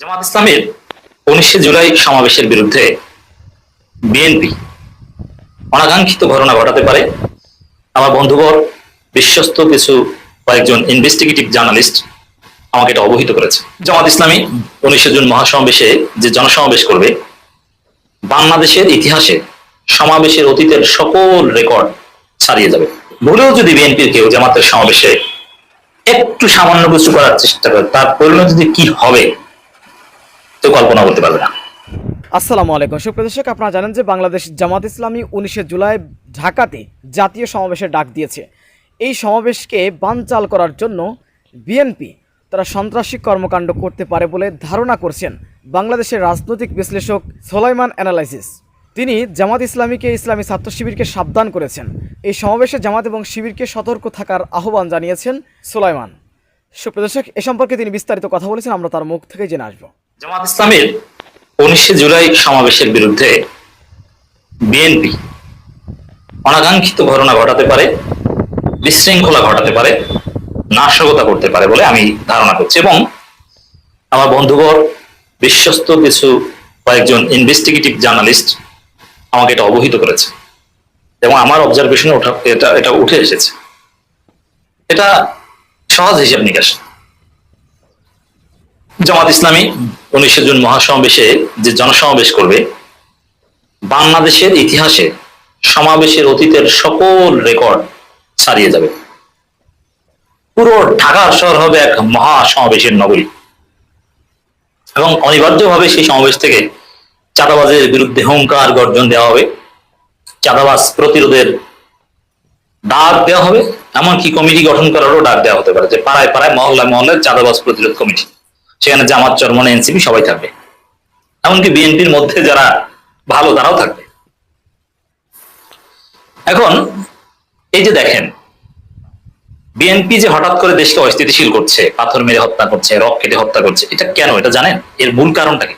জামাত ইসলামের উনিশে জুলাই সমাবেশের বিরুদ্ধে বিএনপি অনাকাঙ্ক্ষিত ঘটনা ঘটাতে পারে। আমার বন্ধুবর, বিশ্বস্ত কিছু কয়েকজন ইনভেস্টিগেটিভ জার্নালিস্ট আমাকে এটা অবহিত করেছে। জামাত ইসলামী উনিশে জুন মহাসমাবেশে যে জনসমাবেশ করবে, বাংলাদেশের ইতিহাসে সমাবেশের অতীতের সকল রেকর্ড ছাড়িয়ে যাবে। ভুলেও যদি বিএনপির কেউ জামাতের সমাবেশে একটু সামান্য কিছু করার চেষ্টা করে, তার পরিণতি কি হবে? কেউ কল্পনা করতে পারবে না। আসসালামু আলাইকুম। সুপ্রিয় দর্শক, আপনারা জানেন যে বাংলাদেশ জামাত ইসলামী উনিশে জুলাই ঢাকাতে জাতীয় সমাবেশের ডাক দিয়েছে। এই সমাবেশকে বানচাল করার জন্য বিএনপি তারা সন্ত্রাসী কর্মকাণ্ড করতে পারে বলে ধারণা করছেন বাংলাদেশের রাজনৈতিক বিশ্লেষক সোলাইমান অ্যানালাইসিস। তিনি জামাত ইসলামীকে ইসলামী ছাত্র শিবিরকে সাবধান করেছেন। এই সমাবেশে জামাত এবং শিবিরকে সতর্ক থাকার আহ্বান জানিয়েছেন সোলাইমান। সুপ্রিয় দর্শক, এ সম্পর্কে তিনি বিস্তারিত কথা বলেছেন, আমরা তার মুখ থেকে জেনে আসব। জামাত ইসলামের উনিশে জুলাই সমাবেশের বিরুদ্ধে বিএনপি অনাকাঙ্ক্ষিত ঘটনা ঘটাতে পারে, বিশৃঙ্খলা ঘটাতে পারে, নাশকতা করতে পারে বলে আমি ধারণা করছি এবং আমার বন্ধুবর, বিশ্বস্ত কিছু কয়েকজন ইনভেস্টিগেটিভ জার্নালিস্ট আমাকে এটা অবহিত করেছে এবং আমার অবজারভেশনে এটা এটা উঠে এসেছে। এটা সহজ হিসাব নিকাশ। জামাত ইসলামী উনিশে জুন মহাসমাবেশে যে জনসমাবেশ করবে, বাংলাদেশের ইতিহাসে সমাবেশের অতীতের সকল রেকর্ড ছাড়িয়ে যাবে। পুরো ঢাকা শহর হবে এক মহা সমাবেশের নগরী। এবং অনিবার্যভাবে সেই সমাবেশ থেকে চাঁদাবাজের বিরুদ্ধে হুঙ্কার গর্জন দেওয়া হবে। চাঁদাবাজ প্রতিরোধের ডাক দেওয়া হবে। এমনকি কমিটি গঠন করারও ডাক দেওয়া হতে পারে যে পাড়ায় পাড়ায় মহল্লায় মহল্লায় চাঁদাবাজ প্রতিরোধ কমিটি। সেখানে জামাত, চরমনে, এনসিপি সবাই থাকবে। এমনকি বিএনপির মধ্যে যারা ভালো, তারাও থাকবে। এখন এই যে দেখেন, বিএনপি যে হঠাৎ করে দেশকে অস্থিতিশীল করছে, পাথর মেরে হত্যা করছে, রক কেটে হত্যা করছে, এটা কেন? এটা জানেন? এর মূল কারণটা কি?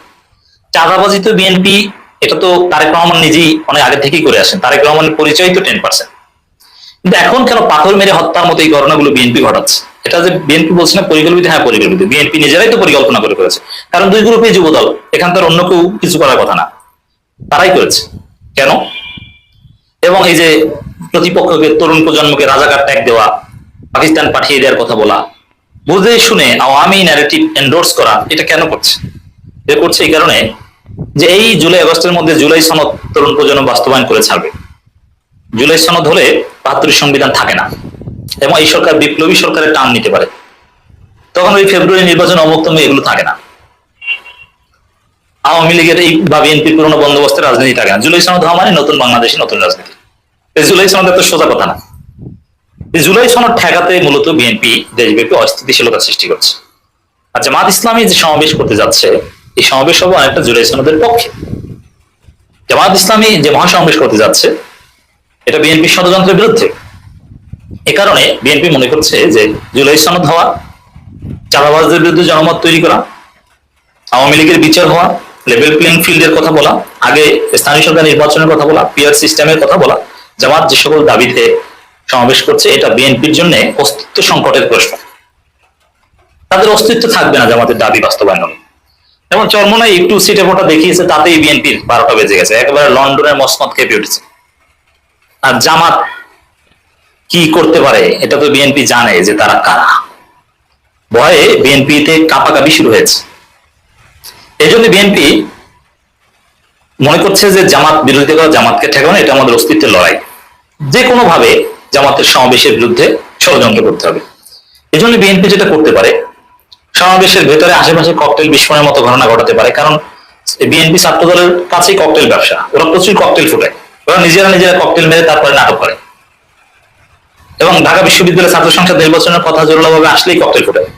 চাঁদাবাজি তো বিএনপি, এটা তো তারেক রহমান নিজেই অনেক আগে থেকেই করে আসেন। তারেক রহমানের পরিচয় তো টেন পার্সেন্ট কিন্তু এখন কেন পাথর মেরে হত্যার মতো এই ঘটনাগুলো বিএনপি ঘটাচ্ছে? এটা যে বিএনপি বলছে না, পরিকল্পিত হ্যাঁ পরিকল্পিত। বিএনপি নিজেরাই তো পরিকল্পনা করে করেছে কারণ দুই গ্রুপে যুবদল, এখান তার অন্য কেউ কিছু করার কথা না। তারাই করেছে। কেন? এবং এই যে প্রতিপক্ষকে, তরুণ প্রজন্মকে রাজাকার ট্যাগ দেওয়া, পাকিস্তান পাঠিয়ে দেওয়ার কথা বলা, বুঝে শুনে আওয়ামী ন্যারেটিভ এন্ডোর্স করা, এটা কেন করছে? এ করছে এই কারণে যে এই জুলাই আগস্টের মধ্যে জুলাই সনদ তরুণ প্রজন্ম বাস্তবায়ন করে ছাড়বে। জুলাই সনদ হলে বাহাত্তরের সংবিধান থাকে না। এবং এই সরকার বিপ্লবী সরকারের টান নিতে পারে। তখন ওই ফেব্রুয়ারি নির্বাচন অমুক্তম এগুলো থাকে না। আওয়ামী লীগের এই বা বিএনপির পুরনো বন্দোবস্তের রাজনীতি থাকে না। জুলাই সনদ হওয়া মানে নতুন বাংলাদেশে, নতুন রাজনীতি। জুলাই সনদ এত সোজা কথা না। জুলাই সনদ ঠেকাতে মূলত বিএনপি, দেশব্যাপী অস্থিতিশীলতা সৃষ্টি করছে। আর জামাত ইসলামী যে সমাবেশ করতে যাচ্ছে, এই সমাবেশ হবে অনেকটা জুলাই সনদের পক্ষে। জামাত ইসলামী যে মহাসমাবেশ করতে যাচ্ছে, এটা বিএনপি ষড়যন্ত্রের বিরুদ্ধে। এ কারণে বিএনপি মনে করছে যে জুলাই সনদ হওয়া, চাঁদাবাজদের বিরুদ্ধে জনমত তৈরি করা, আওয়ামী লীগের বিচার হওয়া লেভেল প্লেইং ফিল্ডের কথা বলা, আগে স্থানীয় সরকার নির্বাচনের কথা বলা পিয়ার সিস্টেমের কথা বলা, জামাত যে সকল দাবিতে সমাবেশ করছে, এটা বিএনপির জন্য অস্তিত্ব সংকটের প্রশ্ন। তাদের অস্তিত্ব থাকবে না জামাতের দাবি বাস্তবায়ন। এবং চরমনায় একটু সিটে ফোটা দেখিয়েছে, তাতেই বিএনপির বারোটা বেজে গেছে। একেবারে লন্ডনের মসমত কেঁপে উঠেছে। আর জামাত কি করতে পারে, এটা তো বিএনপি জানে যে তারা কারা। ভয়ে বিএনপিতে কাপাকাপি শুরু হয়েছে। এই জন্য বিএনপি মনে করছে যে জামাত বিরোধী করা জামাতকে ঠেকানো, এটা আমাদের অস্তিত্বের লড়াই। যে কোনো ভাবে জামাতের সমাবেশের বিরুদ্ধে ষড়যন্ত্র করতে হবে। এই জন্য বিএনপি যেটা করতে পারে, সমাবেশের ভেতরে আশেপাশে ককটেল বিস্ফোরণের মতো ঘটনা ঘটাতে পারে, কারণ বিএনপি ছাত্র দলের কাছেই ককটেল ব্যবসা, ওরা প্রচুর ককটেল ফুটায়। ওরা নিজেরা নিজেরা ককটেল মেরে তারপরে নাটক করে। এবং ঢাকা বিশ্ববিদ্যালয়ের ছাত্র সংসদ নির্বাচনের কথা জোরালোভাবে আসলেই ককটেল ফুটায়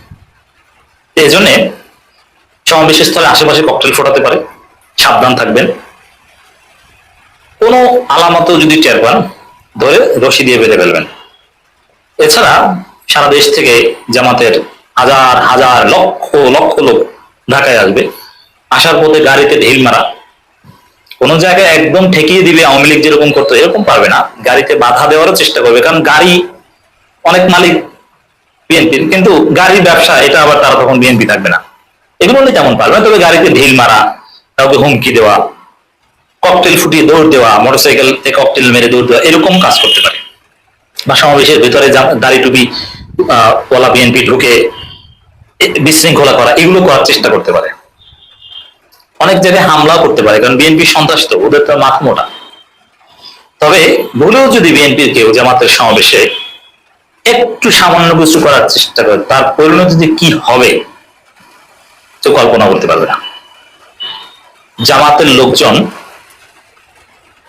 এই জন্য সমাবেশের স্থলে আশেপাশে ককটেল ফোটাতে পারে, সাবধান থাকবেন। কোনো আলামত যদি টের পান, ধরে রশি দিয়ে বেঁধে ফেলবেন। এছাড়া সারা দেশ থেকে জামাতের হাজার হাজার লক্ষ লক্ষ লোক ঢাকায় আসবে। আসার পথে গাড়িতে ঢিল মারা কোনো জায়গায় একদম ঠেকিয়ে দিবে আওয়ামী লীগ যেরকম করতো, এরকম পারবে না। গাড়িতে বাধা দেওয়ারও চেষ্টা করবে, কারণ গাড়ি অনেক মালিক বিএনপির কিন্তু গাড়ির ব্যবসা, এটা আবার তারা তখন বিএনপি থাকবে না। এগুলো উনি তেমন পারবে না, তবে গাড়িতে ঢিল মারা, কাউকে হুমকি দেওয়া ককটেল ফুটিয়ে দৌড় দেওয়া মোটরসাইকেল ককটেল মেরে দৌড় দেওয়া, এরকম কাজ করতে পারে। বা সমাবেশের ভেতরে দাড়ি টুপি ওলা বিএনপি ঢুকে বিশৃঙ্খলা করা, এগুলো করার চেষ্টা করতে পারে। অনেক জায়গায় হামলাও করতে পারে, কারণ বিএনপি সন্ত্রাস তো, ওদের তো মাথা মোটা। তবে ভুলেও যদি বিএনপির কেউ জামাতের সমাবেশে একটু সামান্য কিছু করার চেষ্টা করে, তার পরিণতি যে কি হবে, তো কল্পনা করতে পারবে না। জামাতের লোকজন,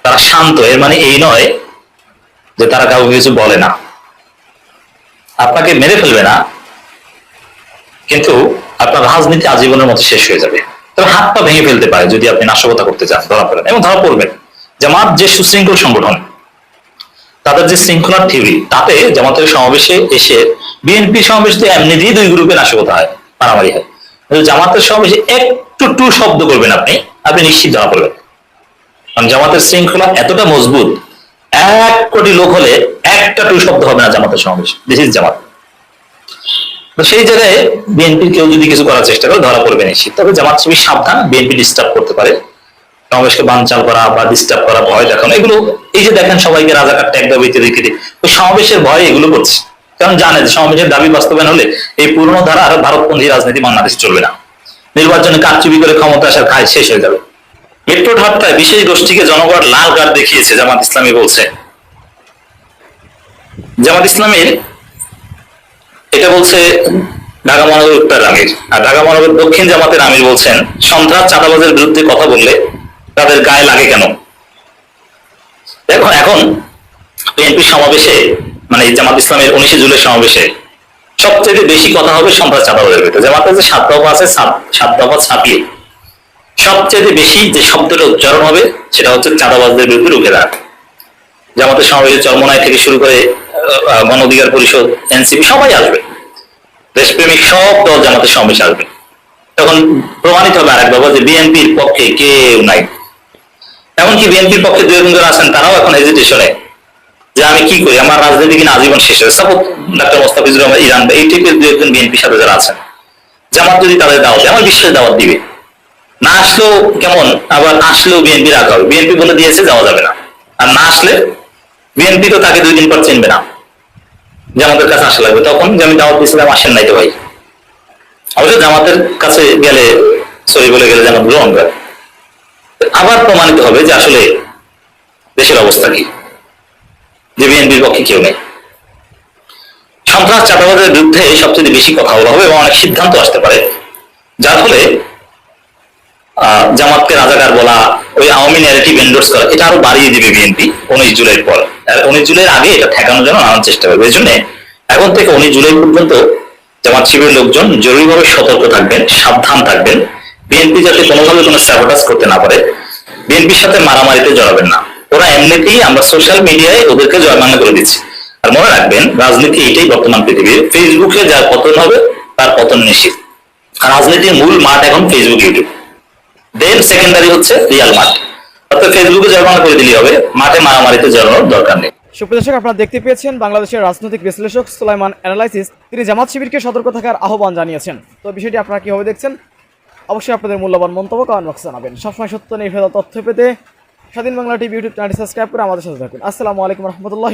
তারা শান্ত, এর মানে এই নয় যে তারা কাউকে কিছু বলে না। আপনাকে মেরে ফেলবে না, কিন্তু আপনার রাজনীতি আজীবনের মতো শেষ হয়ে যাবে। তবে হাত পা ভেঙে ফেলতে পারে যদি আপনি নাশকতা করতে চান, ধরা পড়েন। এবং ধরা পড়বেন। জামাত যে সুশৃঙ্খল সংগঠন, তাদের যে শৃঙ্খলার থিওরি তাতে জামাতের সমাবেশে এসে বিএনপি সমাবেশ তো এমনিতেই দুই গ্রুপে নাশকতা হয়, মারামারি হয়। জামাতের সমাবেশে একটু টু শব্দ করবেন আপনি আপনি নিশ্চিত ধরা পড়বেন। কারণ জামাতের শৃঙ্খলা এতটা মজবুত, এক কোটি লোক হলে একটা টু শব্দ হবে না জামাতের সমাবেশ। This is Jamaat. সেই জায়গায় বিএনপির কেউ যদি কিছু করার চেষ্টা করে, ধরা পড়বে নিশ্চিত। তবে জামাত শিবির সাবধান, বিএনপি ডিস্টার্ব করতে পারে। সমাবেশকে বানচাল করা বা ডিস্টার্ব করা, ভয় দেখানো, এগুলো এই যে দেখেন সবাইকে রাজাকার ট্যাগ দাবি ইত্যাদি ইত্যাদি ওই সমাবেশের ভয় এগুলো করছে। কারণ জানে যে সমাবেশের দাবি বাস্তবায়ন হলে এই পুরনো ধারা আর ভারতপন্থী রাজনীতি বাংলাদেশে চলবে না। নির্বাচনে কারচুপি করে ক্ষমতা আসার কাজ শেষ হয়ে যাবে। মেট্রো ঠাট্টায় বিশেষ গোষ্ঠীকে জনগণ লাল কার্ড দেখিয়েছে জামাত ইসলামী বলছে। জামাত ইসলামের এটা বলছে ঢাকা মহানগর উত্তর আমির আর ঢাকা মহানগর দক্ষিণ জামাতের আমির বলছেন, সন্ত্রাস চাঁদাবাজের বিরুদ্ধে কথা বললে তাদের গায়ে লাগে কেন? দেখো এখন বিএনপি সমাবেশে মানে জামাত ইসলামের উনিশে জুলাই সমাবেশে সবচেয়ে বেশি কথা হবে সন্ত্রাস চাঁদাবাজের বিরুদ্ধে। জামাতের যে সাত দফা আছে, সাত দফা ছাপিয়ে সবচেয়ে বেশি যে শব্দটা উচ্চারণ হবে, সেটা হচ্ছে চাঁদাবাজদের বিরুদ্ধে রুখে দাঁড় জামাতের সমাবেশে চরমনায় থেকে শুরু করে গণ অধিকার পরিষদ, এনসিপি, সবাই আসবে। দেশপ্রেমিক সব দল জামাতের সমাবেশে আসবে। তখন প্রমাণিত হবে আরেক বাবা যে বিএনপির পক্ষে কেউ নাই। এমনকি বিএনপির পক্ষে দুই একজন আছেন, তারাও এখন হেজিটেশনে যে আমি কি করি? আমার রাজনীতি কিনা আজীবন শেষ হয়ে suppose doctor Mostafizur Rahman Iran এই টাইপের দুই একজন বিএনপির সাথে যারা আছেন, জামাত যদি তাদের দাওয়াত আমার বিশ্বাস দাওয়াত দিবে। না আসলেও কেমন? আবার আসলেও বিএনপি রাখা হবে। বিএনপি বলে দিয়েছে যাওয়া যাবে না। আর না আসলে বিএনপি তো তাকে দুই দিন পর চিনবে না। যে আমাদের কাছে আসা লাগবে। তখন যে আমি দাওয়াত দিয়েছিলাম আসেন নাই তো ভাই। অবশ্য জামাতের কাছে গেলে, সরি বলে গেলে জামাত গ্রহণ করে আবার প্রমাণিত হবে যে আসলে দেশের অবস্থা কি, যে বিএনপির পক্ষে কেউ নেই। সন্ত্রাস, চাঁদাবাজের বিরুদ্ধে সবচেয়ে বেশি কথা বলা হবে এবং অনেক সিদ্ধান্ত আসতে পারে। যার ফলে জামাতকে রাজাকার বলা, ওই আওয়ামী ন্যারেটিভ এন্ডোর্স করা এটা আরও বাড়িয়ে দিবে বিএনপি উনিশ জুলাইয়ের পর। উনিশ জুলাইয়ের আগে এটা ঠেকানোর জন্য নানান চেষ্টা করবে এই জন্য এখন থেকে উনিশ জুলাই পর্যন্ত জামাত শিবিরের লোকজন জরুরিভাবে সতর্ক থাকবেন, সাবধান থাকবেন। বিএনপি যাতে কোনোভাবে কোনো স্যাবোটাস করতে না পারে, বিএনপির সাথে মারামারিতে জড়াবেন না। ওরা এমনিতেই আমরা সোশ্যাল মিডিয়ায় ওদেরকে জয়মান্য করে দিচ্ছি। আর মনে রাখবেন, রাজনীতি এটাই বর্তমান পৃথিবীর। ফেসবুকে যার পতন হবে, তার পতন নিশ্চিত। রাজনীতির মূল মাঠ এখন ফেসবুক ইউটিউব দেন সেকেন্ডারি হচ্ছে রিয়াল মাঠ ফেসবুকে জরিমানা করে দিলেই হবে। মাঠে মারামারিতে জড়ানোর দরকার নেই। সুপ্রদর্শক আপনারা দেখতে পেয়েছেন বাংলাদেশের রাজনৈতিক বিশ্লেষক সুলাইমান অ্যানালাইসিস। তিনি জামাত শিবিরকে সতর্ক থাকার আহ্বান জানিয়েছেন। তো বিষয়টি আপনারা কীভাবে দেখছেন? অবশ্যই আপনাদের মূল্যবান মন্তব্য কমেন্ট বক্সে জানাবেন। সবসময় সত্য, নির্ভেজাল তথ্য পেতে স্বাধীন বাংলা টিভি ইউটিউব চ্যানেলটি সাবস্ক্রাইব করে আমাদের সাথে থাকুন। আসসালামু আলাইকুম রহমতুল্লাহ